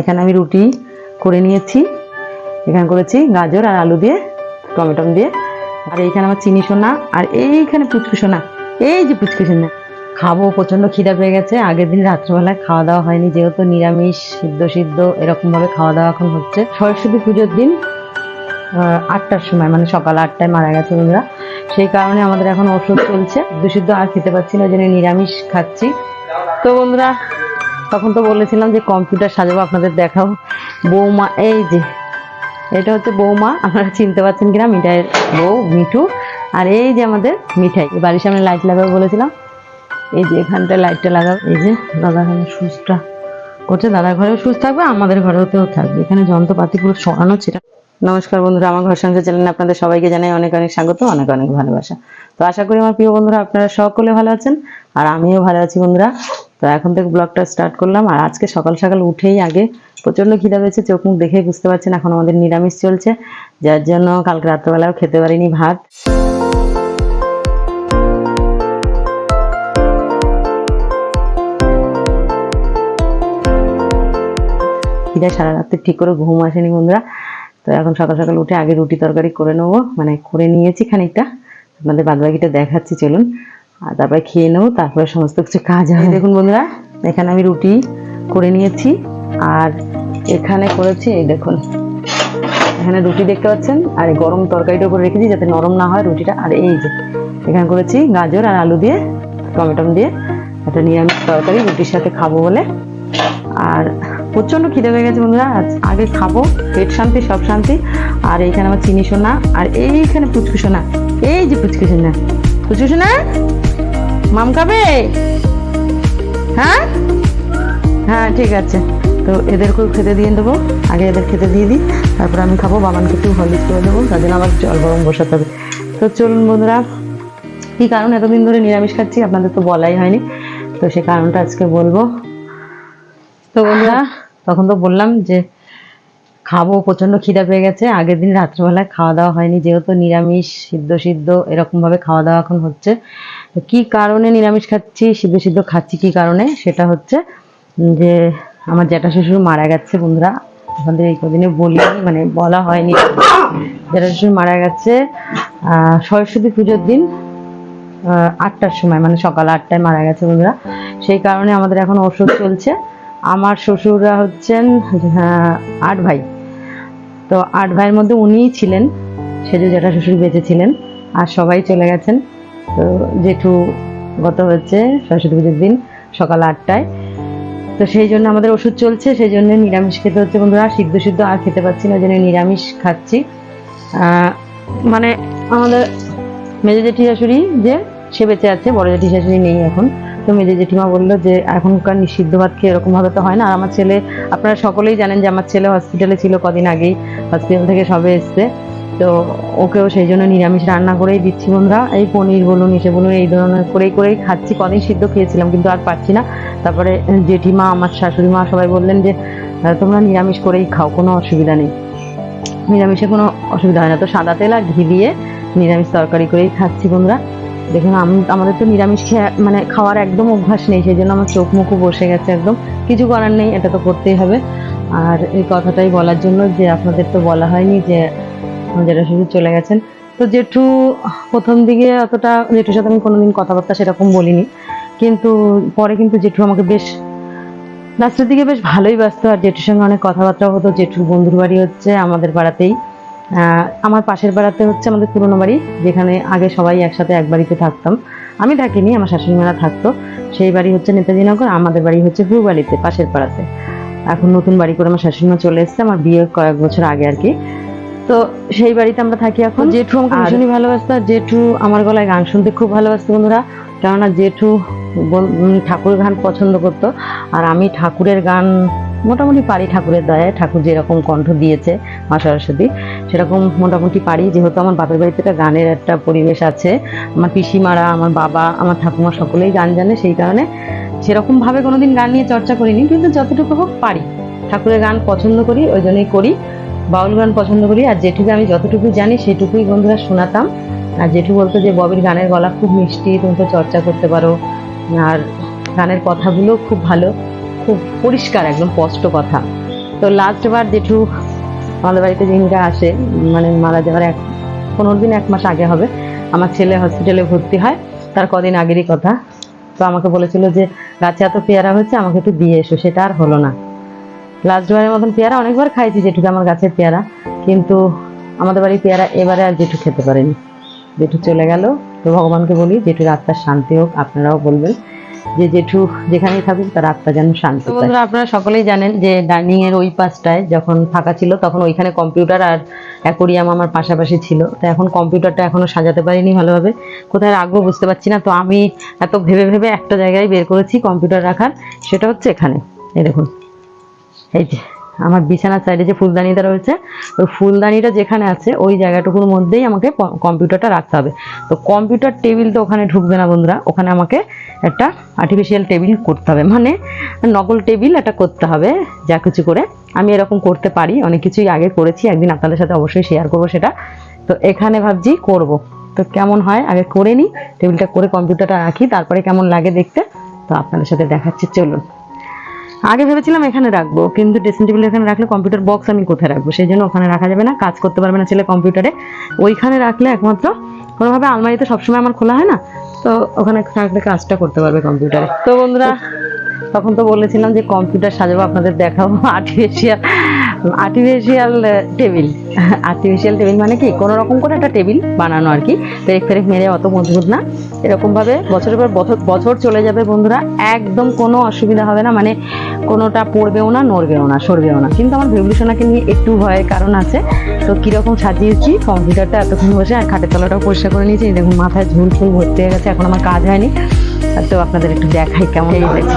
এখানে আমি রুটি করে নিয়েছি। এখানে করেছি গাজর আর আলু দিয়ে, টমেটো দিয়ে। আর এইখানে আমার চিনি সোনা, আর এইখানে পুচকু সোনা। এই যে পুচকু সোনা। খাব প্রচণ্ড খিদা পেয়ে গেছে। আগের দিন রাত্রেবেলায় খাওয়া দাওয়া হয়নি, যেহেতু নিরামিষ, সিদ্ধ সিদ্ধ, এরকমভাবে খাওয়া দাওয়া এখন হচ্ছে। সরস্বতী পুজোর দিন আটটার সময় মানে সকাল আটটায় মারা গেছে বন্ধুরা। সেই কারণে আমাদের এখন ওষুধ চলছে। বিশুদ্ধ আর খেতে পাচ্ছি না, ওই জন্য নিরামিষ খাচ্ছি। তো বন্ধুরা তখন তো বলেছিলাম যে কম্পিউটার সাজাবো, আপনাদের দেখাও। বৌমা, এই যে, এটা হচ্ছে বৌমা, আপনারা চিনতে পারছেন কিনা, মিঠাই বউ, মিঠু, আর এই যে আমাদের মিঠাই বাড়ির সামনে লাইট লাগাবো বলেছিলাম। এই যে এখানটায় লাইটটা লাগাবো, এই যে দাদা এখানে সুচটা করছে দাদার ঘরেও সুস্থ থাকবে, আমাদের ঘরেও থাকবে। এখানে যন্ত্রপাতি পুরো সরানো সেটা নমস্কার বন্ধুরা, আমার ঘর সংসার চ্যানেলে আপনাদের সবাইকে জানাই অনেক অনেক স্বাগত, অনেক অনেক ভালোবাসা। তো আশা করি আমার প্রিয় বন্ধুরা, আপনারা সকলে ভালো আছেন আর আমিও ভালো আছি বন্ধুরা। তো এখন থেকে ব্লগটা স্টার্ট করলাম আর আজকে সকাল সকাল উঠেই আগে প্রচণ্ড খিদা পেয়েছে, চোখ মুখ দেখেই বুঝতে পারছেন এখন আমাদের নিরামিষ চলছে, যার জন্য কালকে রাত্রেবেলাও খেতে পারিনি ভাত। খিদায় সারা রাত্রে ঠিক করে ঘুম আসেনি বন্ধুরা। তো এখন সকাল সকাল উঠে আগে রুটি তরকারি করে নেব। মানে করে নিয়েছি খানিকটা। আপনাদের বাদবাকিটা দেখাচ্ছি চলুন। আর তারপরে খেয়ে নেব তারপরে সমস্ত কিছু কাজ হবে। দেখুন বন্ধুরা এখানে আমি রুটি করে নিয়েছি। আর এখানে করেছি এই দেখুন। এখানে রুটি দেখতে পাচ্ছেন? আর এই গরম তরকারিটা উপরে রেখেছি যাতে নরম না হয় রুটিটা। আর এই যে এখানে করেছি গাজর আর আলু দিয়ে টমেটো দিয়ে। একটা নিরামিষ তরকারি রুটির সাথে খাব বলে। আর প্রচণ্ড খিদে পেয়ে গেছে বন্ধুরা। আজ আগে খাব, পেট শান্তি, সব শান্তি। আর এইখানে আমার চিনি সোনা, আর এইখানে পুচকু সোনা। এই যে পুচকু সোনা। পুচকু সোনা, মাম খাবে? হ্যাঁ? হ্যাঁ ঠিক আছে। তো এদেরকেও খেতে দিয়ে দেবো। আগে এদের খেতে দিয়ে দিই। তারপর আমি খাব, বাবানকে একটু হলিস করে দেবো। তার জন্য আবার জল গরম বসাতে হবে। তো চলুন বন্ধুরা, কি কারণ? এতদিন ধরে নিরামিষ খাচ্ছি, আপনাদের তো বলাই হয়নি। তো সে কারণটা আজকে বলব। তো বন্ধুরা তখন তো বললাম যে, খাব প্রচণ্ড খিদা পেয়ে গেছে। আগের দিন রাত্রেবেলায় খাওয়া দাওয়া হয়নি, যেহেতু নিরামিষ, সিদ্ধ সিদ্ধ এরকম ভাবে খাওয়া দাওয়া এখন হচ্ছে। তো কি কারণে নিরামিষ খাচ্ছি, সিদ্ধ সিদ্ধ খাচ্ছি কি কারণে? সেটা হচ্ছে যে, আমার জ্যাঠা শ্বশুর মারা গেছে বন্ধুরা। আমাদের এই কদিনে বলিনি মানে বলা হয়নি। জ্যাঠা শ্বশুর মারা গেছে সরস্বতী পুজোর দিন আটটার সময় মানে সকাল আটটায় মারা গেছে বন্ধুরা। সেই কারণে আমাদের এখন ওষুধ চলছে। আমার শ্বশুররা হচ্ছেন আট ভাই। তো আট ভাইয়ের মধ্যে উনিই ছিলেন, সেজে জেঠা শ্বশুর বেঁচে ছিলেন, আর সবাই চলে গেছেন। তো জেঠু গত হচ্ছে সরস্বতী পুজোর দিন, সকাল আটটায়। তো সেই জন্য আমাদের ওষুধ চলছে, সেই জন্য নিরামিষ খেতে হচ্ছে বন্ধুরা। সিদ্ধ সিদ্ধ আর খেতে পাচ্ছি না ওই জন্য নিরামিষ খাচ্ছি। মানে আমাদের মেজে জেঠি শাশুড়ি যে, সে বেঁচে আছে, বড় জেঠি শাশুড়ি নেই এখন। তো মেজে জেঠিমা বলল যে এখনকার নিষিদ্ধ ভাত খেয়ে এরকম ভাবে তো হয় না। আর আমার ছেলে, আপনারা সকলেই জানেন যে আমার ছেলে হসপিটালে ছিল কদিন আগেই হসপিটাল থেকে সবে এসছে। তো ওকেও সেই জন্য নিরামিষ রান্না করেই দিচ্ছি বন্ধুরা। এই পনির বলুন এসে বলুন, এই ধরনের করেই করেই খাচ্ছি। কদিন সিদ্ধ খেয়েছিলাম, কিন্তু আর পাচ্ছি না। তারপরে জেঠিমা, আমার শাশুড়ি মা সবাই বললেন যে তোমরা নিরামিষ করেই খাও, কোনো অসুবিধা নেই। নিরামিষে কোনো অসুবিধা হয় না। তো সাদা তেল আর ঘি দিয়ে নিরামিষ তরকারি করেই খাচ্ছি বন্ধুরা। দেখুন, আম- আমাদের তো নিরামিষ মানে খাওয়ার একদম অভ্যাস নেই, সেই জন্য আমার চোখ মুখও বসে গেছে একদম। কিছু করার নেই, এটা তো করতেই হবে। আর এই কথাটাই বলার জন্য যে আপনাদের তো বলা হয়নি যে জেঠা শ্বশুর চলে গেছেন। তো জেঠু, প্রথম দিকে অতটা জেঠুর সাথে আমি কোনোদিন কথাবার্তা সেরকম বলিনি। কিন্তু পরে কিন্তু জেঠু আমাকে বেশ লাস্টের দিকে বেশ ভালোই ব্যস্ত আর জেঠুর সঙ্গে অনেক কথাবার্তা হতো। জেঠুর বন্ধুর বাড়ি হচ্ছে আমাদের পাড়াতেই। আমার পাশের পাড়াতে হচ্ছে আমাদের পুরনো বাড়ি যেখানে আগে সবাই একসাথে এক বাড়িতে থাকতাম। আমি থাকিনি আমার শাশুড়ি মারা থাকতো। সেই বাড়ি হচ্ছে নেতাজি নগর আমাদের বাড়ি হচ্ছে পূর্বালিতে পাশের পাড়াতে। এখন নতুন বাড়ি করে আমার শাশুড়ি মা চলে এসেছে আমার বিয়ে কয়েক বছর আগে আর কি। তো সেই বাড়িতে আমরা থাকি এখন। জেঠু আমাকে ভীষণই ভালোবাসতো জেঠু আমার গলায় গান শুনতে খুব ভালোবাসতো বন্ধুরা। কেননা জেঠু ঠাকুর গান পছন্দ করতো আর আমি ঠাকুরের গান মোটামুটি পারি ঠাকুরের দয়ায়। ঠাকুর যেরকম কণ্ঠ দিয়েছে মা সরস্বতী, সেরকম মোটামুটি পারি। যেহেতু আমার বাপের বাড়িতে একটা গানের একটা পরিবেশ আছে, আমার পিসিমারা, আমার বাবা, আমার ঠাকুমা সকলেই গান জানে, সেই কারণে সেরকম ভাবে কোনোদিন গান নিয়ে চর্চা করিনি, কিন্তু যতটুকু হোক পারি। ঠাকুরের গান পছন্দ করি, ওই জন্যই করি, বাউল গান পছন্দ করি, আর জেঠুকে আমি যতটুকু জানি সেটুকুই বন্ধুরা শোনাতাম। আর জেঠু বলতো যে ববির গানের গলা খুব মিষ্টি, তুমি তো চর্চা করতে পারো। আর গানের কথাগুলো খুব ভালো। খুব পরিষ্কার একদম স্পষ্ট কথা। তো লাস্ট বার জেঠু আমাদের বাড়িতে জিনিসটা আসে মানে মারা যাওয়ার এক, পনেরো দিন এক মাস আগে হবে। আমার ছেলে হসপিটালে ভর্তি হয়, তার কদিন আগেরই কথা। তো আমাকে বলেছিল যে গাছে এত পেয়ারা হয়েছে, আমাকে একটু দিয়ে এসো, সেটা আর হলো না। লাস্ট বারের মতন পেয়ারা অনেকবার খাইছি, জেঠুকে আমার গাছের পেয়ারা। কিন্তু আমাদের বাড়ির পেয়ারা এবারে আর জেঠু খেতে পারেনি। জেঠু চলে গেল। তো ভগবানকে বলি, জেঠুর আত্মার শান্তি হোক, আপনারাও বলবেন। যে জেঠু যেখানেই থাকুক তার আত্মা যেন শান্তি বন্ধুরা আপনারা সকলেই জানেন যে ডাইনিং এর ওই পাশটায় যখন ফাঁকা ছিল তখন ওইখানে কম্পিউটার আর অ্যাকোরিয়াম আমার পাশাপাশি ছিল। তো এখন কম্পিউটারটা এখনও সাজাতে পারিনি ভালোভাবে। কোথায় রাখব বুঝতে পারছি না। তো আমি এত ভেবে ভেবে একটা জায়গায় বের করেছি কম্পিউটার রাখার। সেটা হচ্ছে এখানে। এই দেখুন। এই যে। আমার বিছানার সাইডে যে ফুলদানিটা রয়েছে, ওই ফুলদানিটা যেখানে আছে, ওই জায়গাটুকুর মধ্যেই আমাকে কম্পিউটারটা রাখতে হবে। তো কম্পিউটার টেবিল তো ওখানে ঢুকবে না বন্ধুরা, ওখানে আমাকে একটা আর্টিফিশিয়াল টেবিল করতে হবে। মানে নকল টেবিল একটা করতে হবে, যা কিছু করে আমি এরকম করতে পারি, অনেক কিছুই আগে করেছি, একদিন আপনাদের সাথে অবশ্যই শেয়ার করব সেটা। তো এখানে ভাবছি করব। তো কেমন হয়, আগে করে নিই টেবিলটা করে কম্পিউটারটা রাখি, তারপরে কেমন লাগে দেখতে, তো আপনাদের সাথে দেখাচ্ছি, চলুন। আগে ভেবেছিলাম এখানে রাখব, কিন্তু ড্রেসিং টেবিল এখানে রাখলে কম্পিউটার বক্স আমি কোথায় রাখব? সেই জন্য ওখানে রাখা যাবে না, কাজ করতে পারবে না ছেলে কম্পিউটারে ওইখানে রাখলে একমাত্র কোনোভাবে আলমারিতে সবসময় আমার খোলা হয় না, তো ওখানে থাকলে কাজটা করতে পারবে কম্পিউটারে তো বন্ধুরা, তখন তো বলেছিলাম যে কম্পিউটার সাজাবো, আপনাদের দেখাবো। Artificial artificial table artificial table মানে কি? কোনো রকম করে একটা টেবিল বানানো আর কি। পেরেক ফেরেক মেরে অত মজবুত না। এরকমভাবে বছরের পর বছর বছর চলে যাবে বন্ধুরা। একদম কোনো অসুবিধা হবে না। মানে কোনোটা পড়বেও না নড়বেও না সরবেও না। কিন্তু আমার ভেবলিশনাকে নিয়ে একটু ভয়ের কারণ আছে। তো কীরকম সাজিয়েছি কম্পিউটারটা এতক্ষণ বসে আর খাটের তলাটাও পরিষ্কার করে নিয়েছি। দেখুন মাথায় ঝুল ফুল ভর্তি হয়ে গেছে। এখন আমার কাজ হয়নি। তো আপনাদের একটু দেখাই কেমন হয়েছে।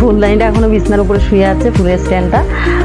ফুলদানিটা এখনও বিছনার উপরে শুয়ে আছে ফুলের স্ট্যান্ডটা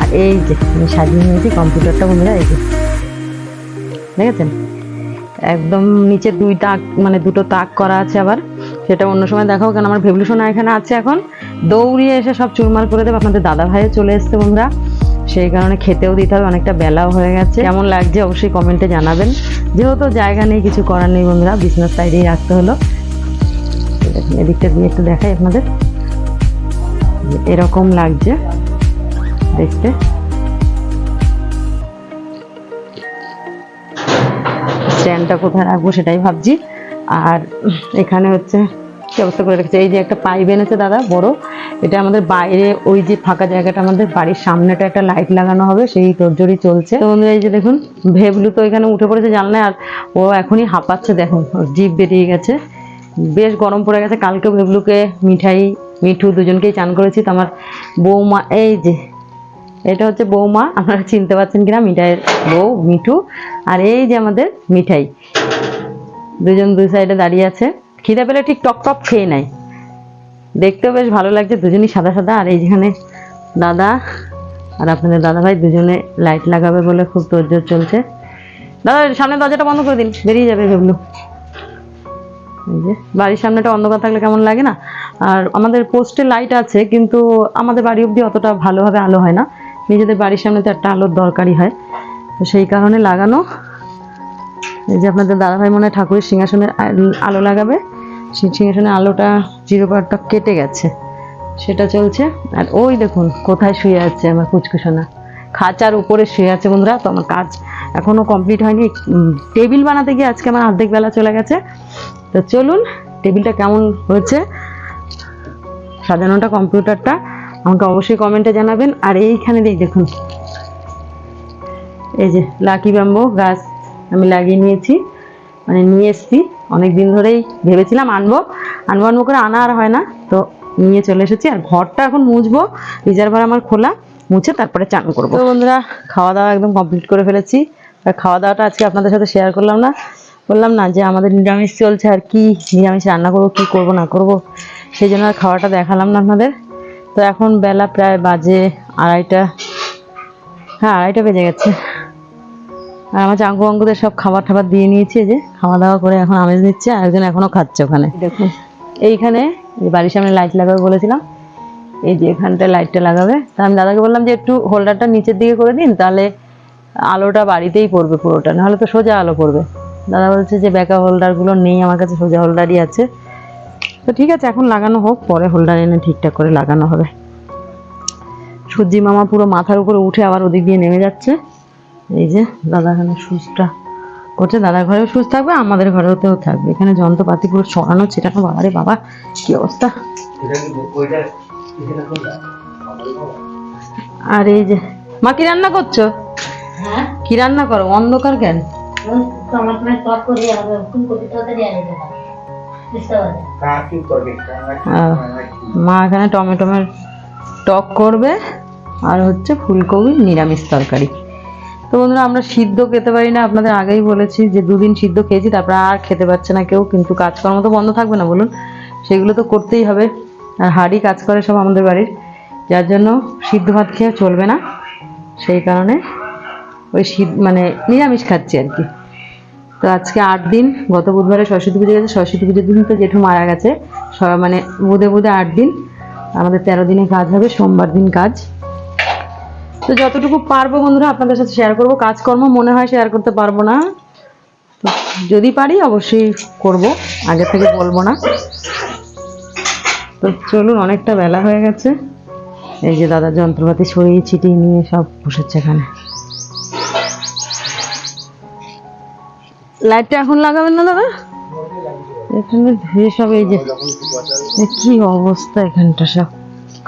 আর এই যে, আমি সাজিয়ে নিয়েছি কম্পিউটারটা বন্ধুরা, এই যে। দেখেছেন? একদম নিচে দুই তাক মানে দুটো তাক করা আছে আবার। সেটা অন্য সময় দেখাও কেন আমার ভেবলিশনা এখানে আছে এখন। দৌড়িয়ে এসে সব চুরমার করে দেবে, আপনাদের দাদা ভাইও চলে এসছে বন্ধুরা। সেই কারণে খেতেও দিতে হবে, অনেকটা বেলাও হয়ে গেছে। কেমন লাগছে অবশ্যই কমেন্টে জানাবেন। যেহেতু জায়গা নেই, কিছু করার নেই বন্ধুরা বিজনেস সাইডেই রাখতে হলো। এদিকটা দিয়ে একটু দেখাই আপনাদের। এরকম লাগছে। দেখতে। স্ট্যান্ডটা কোথায় রাখব সেটাই ভাবছি। আর এখানে হচ্ছে কি অবস্থা করে রেখেছে? এই যে একটা পাইপ এনেছে দাদা, বড়। এটা আমাদের বাইরে, ওই যে ফাঁকা জায়গাটা আমাদের বাড়ির সামনেটা একটা লাইট লাগানো হবে, সেই তোরজোরই চলছে। তো বন্ধুরা, এই যে দেখুন, ভেবলু তো এখানে উঠে পড়েছে জানলায়, আর ও এখনই হাঁপাচ্ছে, দেখুন জিভ বেরিয়ে গেছে। বেশ গরম পড়ে গেছে, কালকে ভেবলুকে মিঠাই মিঠু দুজনকেই চান করেছি তো আমার বৌমা, এই যে, এটা হচ্ছে বৌমা, আপনারা চিনতে পারছেন কিনা, মিঠাইয়ের বউ মিঠু, আর এই যে আমাদের মিঠাই, দুজন দুই সাইডে দাঁড়িয়ে আছে। খিদে পেলে ঠিক টক টক খেয়ে নেয়। দেখতেও বেশ ভালো লাগছে, দুজনই সাদা সাদা, আর এই যেখানে দাদা আর আপনাদের দাদা ভাই দুজনে লাইট লাগাবে বলে খুব তোরজোর চলছে। দাদা সামনে দরজাটা বন্ধ করে দিন, বেরিয়ে যাবে ভেবলু এই যে, বাড়ির সামনেটা অন্ধকার থাকলে কেমন লাগে না? আর আমাদের পোস্টে লাইট আছে, কিন্তু আমাদের বাড়ি অবধি অতটা ভালোভাবে আলো হয় না। নিজেদের বাড়ির সামনে তো একটা আলোর দরকারই হয়। তো সেই কারণে লাগানো। এই যে আপনাদের দাদাভাই মনে হয় ঠাকুরের সিংহাসনের আলো লাগাবে। সিংহাসনের আলোটা জিরো কেটে গেছে। সেটা চলছে। আর ওই দেখুন, কোথায় শুয়ে আছে আমার কুচকুশোনা খাঁচার উপরে শুয়ে আছে বন্ধুরা, তো আমার কাজ এখনও কমপ্লিট হয়নি। টেবিল বানাতে গিয়ে আজকে আমার অর্ধেক বেলা চলে গেছে। তো চলুন টেবিলটা কেমন হয়েছে? সাজানোটা কম্পিউটারটা, আমাকে অবশ্যই কমেন্টে জানাবেন। আর এইখানে দিয়ে দেখুন। এই যে লাকি ব্যাম্বো গাছ আমি লাগিয়ে নিয়েছি। মানে নিয়ে এসেছি। অনেক দিন ধরেই ভেবেছিলাম আনব। আনব আনব করে আনা আর হয় না। তো নিয়ে চলে এসেছি। আর ঘরটা এখন মুছবো। রিজার্ভার আমার খোলা। মুছে তারপরে চান করব। তো বন্ধুরা খাওয়া দাওয়া একদম কমপ্লিট করে ফেলেছি। আর খাওয়া দাওয়াটা আজকে আপনাদের সাথে শেয়ার করলাম না। বললাম না যে আমাদের নিরামিষ চলছে আর কি। নিরামিষ রান্না করব, কি করব, না করব। সেই জন্য আর খাওয়াটা দেখালাম না আপনাদের। তো এখন বেলা প্রায় বাজে আড়াইটা। হ্যাঁ আড়াইটা বেজে গেছে। আর আমার চাঙ্কু অঙ্কুদের সব খাবার টাবার দিয়ে নিয়েছি যে খাওয়া দাওয়া করে এখন আমেজ নিচ্ছে আর একজন এখনও খাচ্ছে ওখানে। দেখুন। এইখানে যে বাড়ির সামনে লাইট লাগাবে বলেছিলাম। এই যে এখানটায় লাইটটা লাগাবে। তা আমি দাদাকে বললাম যে একটু হোল্ডারটা নিচের দিকে করে দিন তাহলে আলোটা বাড়িতেই পড়বে পুরোটা। নাহলে তো সোজা আলো পড়বে। দাদা বলছে যে ব্যাকা হোল্ডারগুলো নেই আমার কাছে সোজা হোল্ডারই আছে। তো ঠিক আছে এখন লাগানো হোক পরে হোল্ডার এনে ঠিকঠাক করে লাগানো হবে। সূর্যি মামা পুরো মাথার উপরে উঠে আবার ওদিক দিয়ে নেমে যাচ্ছে। এই যে দাদা এখানে সুচটা করছে দাদার ঘরেও সুচ থাকবে আমাদের ঘরেতেও থাকবে। এখানে যন্ত্রপাতি পুরো ছড়ানো ছেটানো বাবারে বাবা কি অবস্থা? আর এই যে মা কি রান্না করছ? হ্যাঁ? কি রান্না করো? অন্ধকার কেন? টমাটো করে আর ফুলকপি তরকারি দেবো বুঝতে আহ, মা এখানে টমেটোমের টক করবে আর হচ্ছে ফুলকপির নিরামিষ তরকারি। তো বন্ধুরা, আমরা সিদ্ধ খেতে পারি না। আপনাদের আগেই বলেছি যে দুদিন সিদ্ধ খেয়েছি, তারপর আর খেতে পারছে না কেউ, কিন্তু কাজকর্ম তো বন্ধ থাকবে না বলুন। সেগুলো তো করতেই হবে। আর হাড়ি কাজ করে সব আমাদের বাড়ির। যার জন্য সিদ্ধ ভাত খেয়ে চলবে না। সেই কারণে ওই মানে নিরামিষ খাচ্ছি আর কি। তো আজকে আট দিন, গত বুধবারে সরস্বতী পুজো গেছে, সরস্বতী পুজোর দিন তো জেঠু মারা গেছে। মানে বুধে বুধে আট দিন, আমাদের তেরো দিনে কাজ হবে, সোমবার দিন কাজ। তো যতটুকু পারব বন্ধুরা আপনাদের সাথে শেয়ার করব, কাজকর্ম মনে হয় শেয়ার করতে পারব না। যদি পারি অবশ্যই করব আগে থেকে বলব না। তো চলুন, অনেকটা বেলা হয়ে গেছে। এই যে দাদা যন্ত্রপাতি ছড়িয়ে ছিটিয়ে নিয়ে সব বসেছে এখানে। লাইটটা এখন লাগাবেন না দাদা? এখানে ধুয়ে সব এই যে কি অবস্থা এখানটা সব?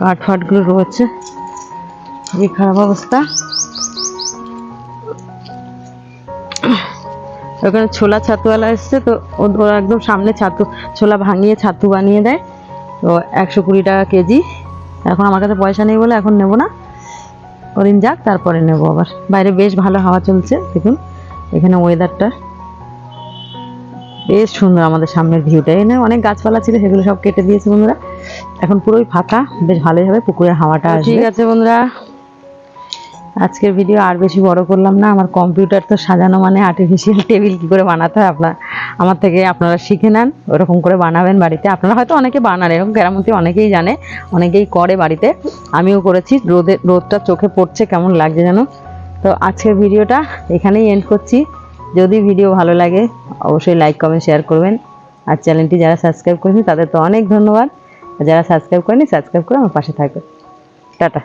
কাঠ ফাটগুলো রয়েছে। খুবই খারাপ অবস্থা। ওখানে ছোলা ছাতুওয়ালা এসছে, তো ওরা একদম সামনে ছাতু, ছোলা ভাঙিয়ে ছাতু বানিয়ে দেয়। তো একশো কুড়ি টাকা কেজি। এখন আমার কাছে পয়সা নেই বলে এখন নেব না। ওদিন যাক, তারপরে নেব আবার। বাইরে বেশ ভালো হাওয়া চলছে, দেখুন। এখানে ওয়েদারটা বেশ সুন্দর আমাদের সামনের ভিউটা এনে অনেক গাছপালা ছিল সেগুলো সব কেটে দিয়েছে বন্ধুরা। এখন পুরোই ফাঁকা বেশ ভালোই হবে পুকুরের হাওয়াটা ঠিক আছে বন্ধুরা। আজকের ভিডিও আর বেশি বড় করলাম না আমার কম্পিউটার তো সাজানো মানে আর্টিফিশিয়াল টেবিল কি করে বানাতে হয় আপনার আমার থেকে আপনারা শিখে নেন ওরকম করে বানাবেন বাড়িতে। আপনারা হয়তো অনেকে বানান এরকম কেরামতি অনেকেই জানে অনেকেই করে বাড়িতে। আমিও করেছি রোদে রোদটা চোখে পড়ছে কেমন লাগছে যেন। তো আজকের ভিডিওটা এখানেই এন্ড করছি। যদি ভিডিও ভালো লাগে, অবশ্যই লাইক কমেন্ট শেয়ার করবেন। আর চ্যানেলটি যারা সাবস্ক্রাইব করেছেন তাদের তো অনেক ধন্যবাদ। যারা সাবস্ক্রাইব করেনি সাবস্ক্রাইব করে আমার পাশে থাকবে টাটা।